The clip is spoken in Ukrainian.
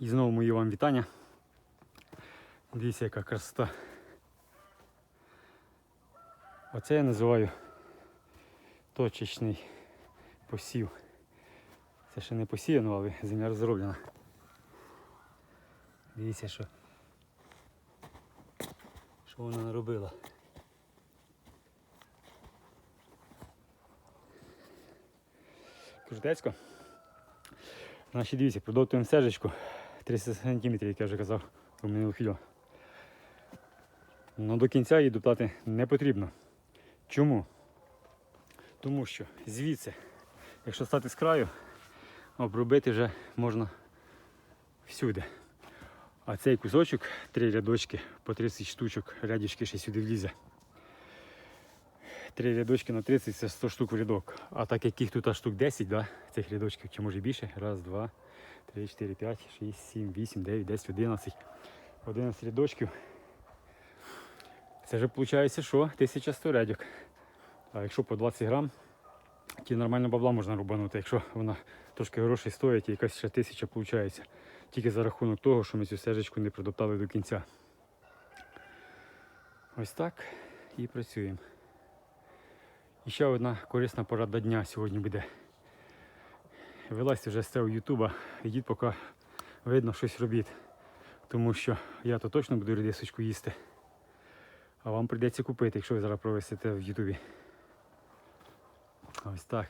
І знову мої вам вітання. Дивіться, яка красота. Оце я називаю точечний посів. Це ще не посіяно, але земля розроблена. Дивіться, що, що вона наробила. Крутецько. Значить, дивіться, продовжуємо стежечку 300 см, як я вже казав у минулих відео. Ну до кінця її доплати не потрібно. Чому? Тому що звідси, якщо стати з краю, обробити вже можна всюди. А цей кусочок, три рядочки по 30 штучок, рядічки ще сюди влізе. Три рядочки на 30 це 100 штук в рядок. А так як їх тут аж штук 10, да, цих рядочків, чи може більше. Раз, два, три, чотири, п'ять, шість, сім, вісім, дев'ять, десять, одинадцять. 11 рядочків. Це вже виходить, що 1100 рядок. А якщо по 20 грам, ті нормально бабла можна рубанути. Якщо вона трошки грошей стоїть, і якась ще тисяча виходить. Тільки за рахунок того, що ми цю стежечку не продоптали до кінця. Ось так і працюємо. Ще одна корисна порада дня сьогодні буде. Вилазьте вже з цього Ютуба, йдіть, поки видно щось робіть. Тому що я то точно буду редисочку їсти. А вам прийдеться купити, якщо ви зараз провисите в Ютубі. Ось так.